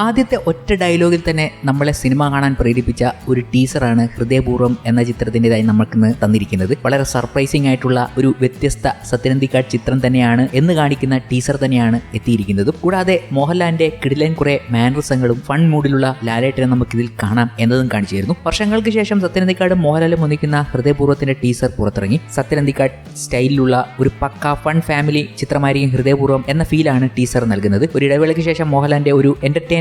ആദ്യത്തെ ഒറ്റ ഡയലോഗിൽ തന്നെ നമ്മളെ സിനിമ കാണാൻ പ്രേരിപ്പിച്ച ഒരു ടീസറാണ് ഹൃദയപൂർവം എന്ന ചിത്രത്തിന്റെതായി നമുക്കിന്ന് തന്നിരിക്കുന്നത്. വളരെ സർപ്രൈസിംഗ് ആയിട്ടുള്ള ഒരു വ്യത്യസ്ത സത്യനന്ദിക്കാട് ചിത്രം തന്നെയാണ് എന്ന് കാണിക്കുന്ന ടീസർ തന്നെയാണ് എത്തിയിരിക്കുന്നത്. കൂടാതെ മോഹൻലാലിന്റെ കിടിലൻ കുറെ മാനറിസങ്ങളും ഫൺ മൂഡിലുള്ള ലാലേട്ടനെ നമുക്കിതിൽ കാണാം എന്നതും കാണിച്ചിരുന്നു. വർഷങ്ങൾക്ക് ശേഷം സത്യനന്ദിക്കാടും മോഹൻലാലും ഒന്നിക്കുന്ന ഹൃദയപൂർവത്തിന്റെ ടീസർ പുറത്തിറങ്ങി. സത്യനന്ദിക്കാട് സ്റ്റൈലിലുള്ള ഒരു പക്ക ഫൺ ഫാമിലി ചിത്രമായിരിക്കും ഹൃദയപൂർവം എന്ന ഫീലാണ് ടീസർ നൽകുന്നത്. ഒരു ഇടവേളയ്ക്ക് ശേഷം മോഹൻലാലിന്റെ ഒരു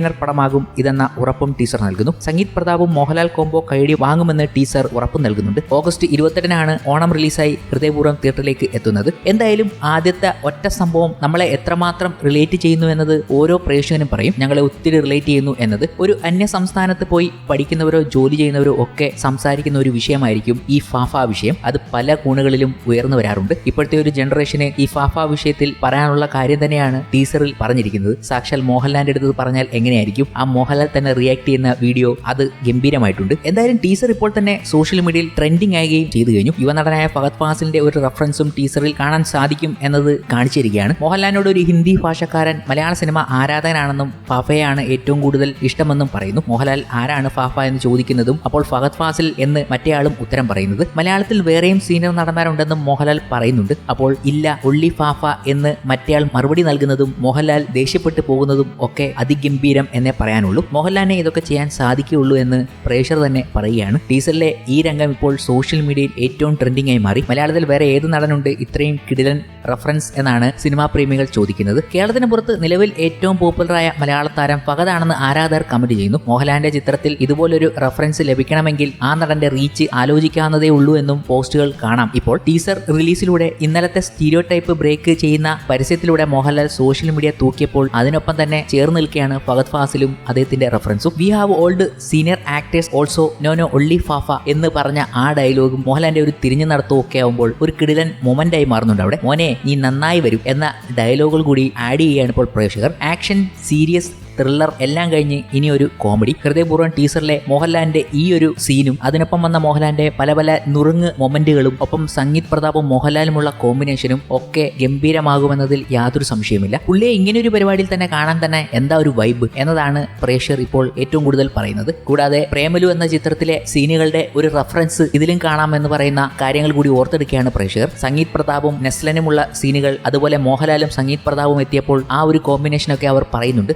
എന്റർടൈനർ പടമാകും ഇതെന്ന ഉറപ്പും ടീസർ നൽകുന്നു. സംഗീത് പ്രതാപും മോഹൻലാൽ കോംബോ കൈഡി വാങ്ങുമെന്ന് ടീസർ ഉറപ്പ് നൽകുന്നുണ്ട്. ഓഗസ്റ്റ് ഇരുപത്തെട്ടിനാണ് ഓണം റിലീസായി ഹൃദയപൂർവം തിയേറ്ററിലേക്ക് എത്തുന്നത്. എന്തായാലും ആദ്യത്തെ ഒറ്റ സംഭവം നമ്മളെ എത്രമാത്രം റിലേറ്റ് ചെയ്യുന്നു എന്നത് ഓരോ പ്രേക്ഷകനും പറയും. ഞങ്ങളെ ഒത്തിരി റിലേറ്റ് ചെയ്യുന്നു എന്നത്. ഒരു അന്യ സംസ്ഥാനത്ത് പോയി പഠിക്കുന്നവരോ ജോലി ചെയ്യുന്നവരോ ഒക്കെ സംസാരിക്കുന്ന ഒരു വിഷയമായിരിക്കും ഈ ഫാഫ വിഷയം. അത് പല കോണുകളിലും ഉയർന്നു വരാറുണ്ട്. ഇപ്പോഴത്തെ ഒരു ജനറേഷന് ഈ ഫാഫ വിഷയത്തിൽ പറയാനുള്ള കാര്യം തന്നെയാണ് ടീസറിൽ പറഞ്ഞിരിക്കുന്നത്. സാക്ഷാൽ മോഹൻലാലിന്റെ അടുത്ത് പറഞ്ഞാൽ എങ്ങനെയായിരിക്കും ആ മോഹൻലാൽ തന്നെ റിയാക്ട് ചെയ്യുന്ന വീഡിയോ അത് ഗംഭീരമായിട്ടുണ്ട്. എന്തായാലും ടീസർ ഇപ്പോൾ തന്നെ സോഷ്യൽ മീഡിയയിൽ ട്രെൻഡിങ് ആകുകയും ചെയ്തു കഴിഞ്ഞു. യുവനടനായ ഫഹദ് ഫാസിലിന്റെ ഒരു റെഫറൻസും ടീസറിൽ കാണാൻ സാധിക്കും എന്നത് കാണിച്ചിരിക്കുകയാണ്. മോഹൻലാലിനോട് ഒരു ഹിന്ദി ഭാഷക്കാരൻ മലയാള സിനിമ ആരാധകനാണെന്നും ഫാഫയാണ് ഏറ്റവും കൂടുതൽ ഇഷ്ടമെന്നും പറയുന്നു. മോഹൻലാൽ ആരാണ് ഫാഫ എന്ന് ചോദിക്കുന്നതും അപ്പോൾ ഫഹദ് ഫാസിൽ എന്ന് മറ്റേയാളും ഉത്തരം പറയുന്നത്. മലയാളത്തിൽ വേറെയും സീനിയർ നടന്മാരുണ്ടെന്നും മോഹൻലാൽ പറയുന്നുണ്ട്. അപ്പോൾ ഇല്ല ഒള്ളി ഫാഫ എന്ന് മറ്റേയാൾ മറുപടി നൽകുന്നതും മോഹൻലാൽ ദേഷ്യപ്പെട്ടു പോകുന്നതും ഒക്കെ അതിഗംഭീരം എന്നേ പറയാനുള്ളൂ. മോഹൻലാലിനെ ഇതൊക്കെ ചെയ്യാൻ സാധിക്കുകയുള്ളൂ എന്ന് പ്രേഷർ തന്നെ പറയുകയാണ്. ടീസറിലെ ഈ രംഗം ഇപ്പോൾ സോഷ്യൽ മീഡിയയിൽ ഏറ്റവും ട്രെൻഡിംഗ് ആയി മാറി. മലയാളത്തിൽ വേറെ ഏത് നടനുണ്ട് ഇത്രയും കിടിലൻ റഫറൻസ് എന്നാണ് സിനിമാ പ്രേമികൾ ചോദിക്കുന്നത്. കേരളത്തിന് പുറത്ത് നിലവിൽ ഏറ്റവും പോപ്പുലറായ മലയാള താരം ഫഹദാണെന്ന് ആരാധകർ കമന്റ് ചെയ്യുന്നു. മോഹൻലാലിന്റെ ചിത്രത്തിൽ ഇതുപോലൊരു റഫറൻസ് ലഭിക്കണമെങ്കിൽ ആ നടന്റെ റീച്ച് ആലോചിക്കാവുന്നതേ ഉള്ളൂ എന്നും പോസ്റ്റുകൾ കാണാം. ഇപ്പോൾ ടീസർ റിലീസിലൂടെ ഇന്നലത്തെ സ്റ്റീരിയോ ടൈപ്പ് ബ്രേക്ക് ചെയ്യുന്ന പരസ്യത്തിലൂടെ മോഹൻലാൽ സോഷ്യൽ മീഡിയ തൂക്കിയപ്പോൾ അതിനൊപ്പം തന്നെ ചേർന്ന് നിൽക്കുകയാണ് ഫഹദ് ഫാസിലും അദ്ദേഹത്തിന്റെ റെഫറൻസും we have old senior actors also no no only Fafa എന്ന് പറഞ്ഞ ആ ഡയലോഗും മോഹൻലാലിന്റെ ഒരു തിരിഞ്ഞു നടത്തവും ഒക്കെ ആവുമ്പോൾ ഒരു കിടിലൻ മൊമെന്റ് ആയി മാറുന്നുണ്ട് അവിടെ. മോനെ നീ നന്നായി വരും എന്ന ഡയലോഗുകൾ കൂടി ആഡ് ചെയ്യുകയാണ് ഇപ്പോൾ പ്രേക്ഷകർ. ആക്ഷൻ സീരിയസ് ത്രില്ലർ എല്ലാം കഴിഞ്ഞ് ഇനി ഒരു കോമഡി ഹൃദയപൂർവം ടീസറിലെ മോഹൻലാലിന്റെ ഈ ഒരു സീനും അതിനൊപ്പം വന്ന മോഹൻലാലിന്റെ പല പല നുറുങ്ങ് മൊമെന്റുകളും ഒപ്പം സംഗീത് പ്രതാപും മോഹൻലാലുമുള്ള കോമ്പിനേഷനും ഒക്കെ ഗംഭീരമാകുമെന്നതിൽ യാതൊരു സംശയമില്ല പുള്ളിയെ ഇങ്ങനെ ഒരു പരിപാടിയിൽ തന്നെ കാണാൻ തന്നെ എന്താ ഒരു വൈബ് എന്നതാണ് പ്രേക്ഷകർ ഇപ്പോൾ ഏറ്റവും കൂടുതൽ പറയുന്നത്. കൂടാതെ പ്രേമലു എന്ന ചിത്രത്തിലെ സീനുകളുടെ ഒരു റഫറൻസ് ഇതിലും കാണാമെന്ന് പറയുന്ന കാര്യങ്ങൾ കൂടി ഓർത്തെടുക്കുകയാണ് പ്രേക്ഷകർ. സംഗീത് പ്രതാപും നെസ്ലനുമുള്ള സീനുകൾ അതുപോലെ മോഹൻലാലും സംഗീത് പ്രതാപും എത്തിയപ്പോൾ ആ ഒരു കോമ്പിനേഷനൊക്കെ അവർ പറയുന്നുണ്ട്.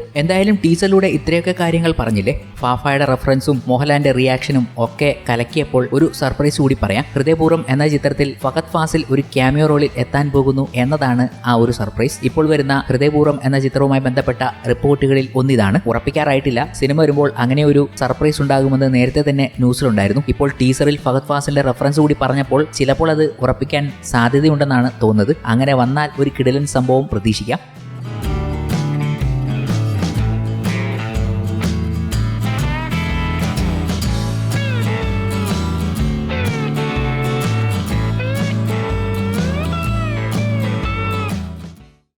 എന്തായാലും ടീസറിലൂടെ ഇത്രയൊക്കെ കാര്യങ്ങൾ പറഞ്ഞില്ലേ? ഫാഫയുടെ റെഫറൻസും മോഹൻലാലിന്റെ റിയാക്ഷനും ഒക്കെ കലക്കിയപ്പോൾ ഒരു സർപ്രൈസ് കൂടി പറയാം. ഹൃദയപൂർവം എന്ന ചിത്രത്തിൽ ഫഹദ് ഫാസിൽ ഒരു ക്യാമിയോ റോളിൽ എത്താൻ പോകുന്നു എന്നതാണ് ആ ഒരു സർപ്രൈസ് ഇപ്പോൾ വരുന്ന ഹൃദയപൂർവം എന്ന ചിത്രവുമായി ബന്ധപ്പെട്ട റിപ്പോർട്ടുകളിൽ ഒന്നിതാണ്. ഉറപ്പിക്കാറായിട്ടില്ല. സിനിമ വരുമ്പോൾ അങ്ങനെ ഒരു സർപ്രൈസ് ഉണ്ടാകുമെന്ന് നേരത്തെ തന്നെ ന്യൂസിലുണ്ടായിരുന്നു. ഇപ്പോൾ ടീസറിൽ ഫഹദ് ഫാസിലിന്റെ റെഫറൻസ് കൂടി പറഞ്ഞപ്പോൾ ചിലപ്പോൾ അത് ഉറപ്പിക്കാൻ സാധ്യതയുണ്ടെന്നാണ് തോന്നുന്നത്. അങ്ങനെ വന്നാൽ ഒരു കിടലൻ സംഭവം പ്രതീക്ഷിക്കാം.